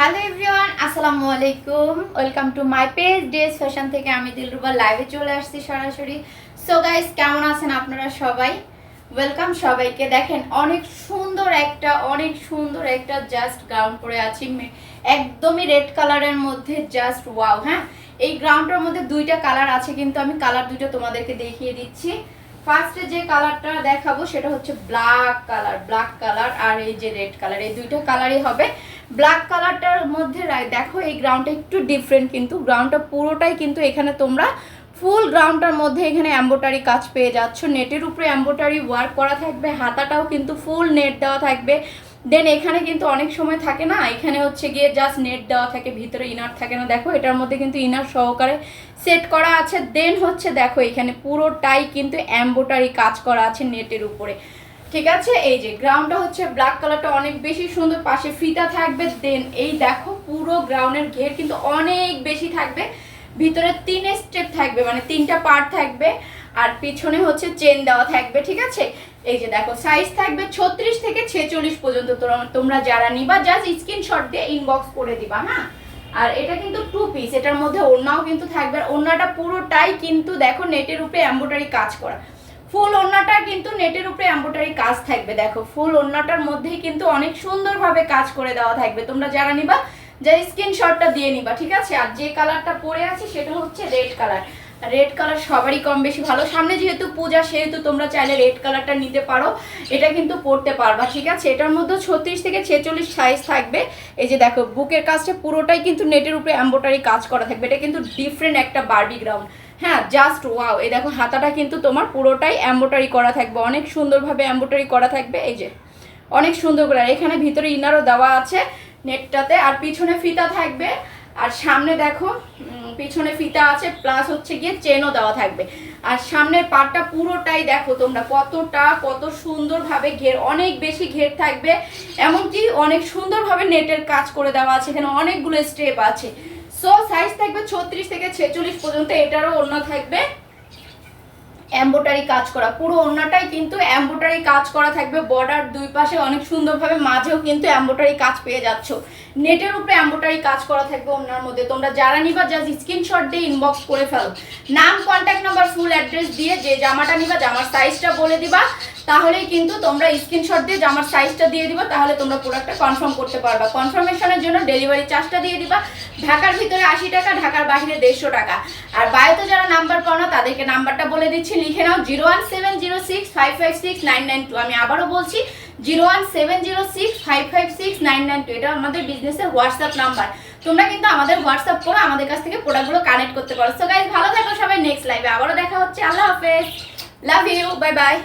Hello everyone আসসালামু আলাইকুম। Welcome to my page days fashion থেকে আমি দিলরুবা লাইভে চলে আসছি সরাসরি। সো গাইস কেমন আছেন আপনারা সবাই? ওয়েলকাম সবাইকে। দেখেন, অনেক সুন্দর একটা, অনেক সুন্দর একটা জাস্ট গাউন পরে আছি। একদমই রেড কালারের মধ্যে জাস্ট ওয়াও হ্যাঁ? এই গ্রাউন্ডটার মধ্যে দুইটা কালার আছে, কিন্তু আমি কালার দুইটা তোমাদেরকে দেখিয়ে দিচ্ছি। ফার্স্টে যে কালারটা দেখাবো সেটা হচ্ছে ব্ল্যাক কালার ব্ল্যাক কালার আর এই যে রেড কালার এই দুইটা কালারই হবে। ব্ল্যাক কালারটার মধ্যে দেখো এই গ্রাউন্ডটা একটু ডিফারেন্ট কিন্তু গ্রাউন্ডটা পুরোটাই কিন্তু এখানে তোমরা ফুল গ্রাউন্ডটার মধ্যে এখানে অ্যাম্বোটারি কাজ পেয়ে যাচ্ছ। নেটের উপরে অ্যাম্বোটারি ওয়ার্ক করা থাকবে, হাতাটাও কিন্তু ফুল নেট দেওয়া থাকবে। দেন এখানে কিন্তু অনেক সময় থাকে না, এখানে হচ্ছে গিয়ে জাস্ট নেট দেওয়া থাকে, ভিতরে ইনার থাকে না। দেখো, এটার মধ্যে কিন্তু ইনার সহকারে সেট করা আছে। দেন হচ্ছে দেখো, এখানে পুরোটাই কিন্তু এম্বোটারি কাজ করা আছে নেটের উপরে। ঠিক আছে? এই যে গ্রাউন্ডটা হচ্ছে ব্ল্যাক কালারটা অনেক বেশি সুন্দর, পাশে ফিতা থাকবে। দেন এই দেখো, পুরো গ্রাউন্ডের ঘের কিন্তু অনেক বেশি থাকবে। ভিতরে তিন স্টেপ থাকবে মানে তিনটা পার্ট থাকবে। আর পিছনে হচ্ছে চেন দেওয়া থাকবে, ঠিক আছে? এই যে দেখো সাইজ থাকবে ছত্রিশ থেকে ছেচল্লিশ পর্যন্ত। তোমরা- যারা নিবা জাস্ট স্ক্রিনশট দিয়ে ইনবক্স করে দিবা হ্যাঁ? আর এটা কিন্তু টু পিস এটার মধ্যে ওড়নাও কিন্তু থাকবে। আর ওড়নাটা পুরোটাই কিন্তু দেখো নেটের উপরে এম্বোটারি কাজ করা। ফুল ওড়নাটা কিন্তু নেটের উপরে এম্বোটারি কাজ থাকবে, দেখো। ফুল ওড়নাটার মধ্যেই কিন্তু অনেক সুন্দরভাবে কাজ করে দেওয়া থাকবে। তোমরা যারা নিবা যে স্ক্রিনশটটা দিয়ে নিবা, ঠিক আছে? আর যে কালারটা পরে আছে, সেটা হচ্ছে রেড কালার রেড কালার সবারই কম বেশি ভালো। সামনে যেহেতু পূজা, সেহেতু তোমরা চাইলে রেড কালারটা নিতে পারো। এটা কিন্তু পরতে পারবা, ঠিক আছে? এটার মধ্যে ছত্রিশ থেকে ছেচল্লিশ সাইজ থাকবে। এই যে দেখো, বুকের কাজটা পুরোটাই কিন্তু নেটের উপরে এম্বোটারি কাজ করা থাকবে। এটা কিন্তু ডিফারেন্ট একটা বার্বি গ্রাউন্ড হ্যাঁ জাস্ট ওয়াও এই দেখো, হাতাটা কিন্তু তোমার পুরোটাই এম্বোটারি করা থাকবে। অনেক সুন্দরভাবে এম্বোটারি করা থাকবে। এই যে, অনেক সুন্দর করে। এখানে ভিতরে ইনারও দেওয়া আছে নেটটাতে আর পিছনে ফিতা থাকবে। আর সামনে দেখো পিছনে ফিতা আছে প্লাস হচ্ছে গিয়ে চেনও দেওয়া থাকবে। আর সামনের পাটটা পুরোটাই দেখো তোমরা, কতটা, কত সুন্দরভাবে ঘের, অনেক বেশি ঘের থাকবে। এমনকি অনেক সুন্দরভাবে নেটের কাজ করে দেওয়া আছে, এখানে অনেকগুলো স্টেপ আছে। সো সাইজ থাকবে ছত্রিশ থেকে ছেচল্লিশ পর্যন্ত, এটারও অন্য থাকবে। এম্বোটারি কাজ করা। পুরো ওড়নাটাই কিন্তু এম্বোটারি কাজ করা থাকবে। বর্ডার দুই পাশে অনেক সুন্দরভাবে মাঝেও কিন্তু অ্যাম্বোটারি কাজ পেয়ে যাচ্ছ। নেটের উপরে অ্যাম্বোটারি কাজ করা থাকবে ওনার মধ্যে। তোমরা যারা নিবা জাস্ট স্ক্রিনশট দিয়ে ইনবক্স করে ফেলো। নাম কন্ট্যাক্ট নাম্বার ফুল অ্যাড্রেস দিয়ে যে জামাটা নিবা, জামার সাইজটা বলে দিবা। তাহলেই কিন্তু তোমরা স্ক্রিনশট দিয়ে জামার সাইজটা দিয়ে দিবা, তাহলে তোমরা প্রোডাক্টটা কনফার্ম করতে পারবা। কনফার্মেশনের জন্য ডেলিভারি চার্জটা দিয়ে দিবা। ঢাকার ভিতরে আশি টাকা, ঢাকার বাইরে দেড়শো টাকা। আর বায়োতে যারা নাম্বার পাও না তাদেরকে নাম্বারটা বলে দিচ্ছি। লিখে নাও zero one seven zero six five five six nine nine two আমি আবারও বলছি zero one seven zero six five five six nine nine two এটা আমাদের বিজনেসের হোয়াটসঅ্যাপ নাম্বার তোমরা কিন্তু আমাদের হোয়াটসঅ্যাপ করে আমাদের কাছ থেকে প্রোডাক্টগুলো কানেক্ট করতে পারো। সো গাইজ ভালো থাকো সবাই। নেক্সট লাইভে আবারও দেখা হচ্ছে। আল্লাহ হাফেজ। Love you bye bye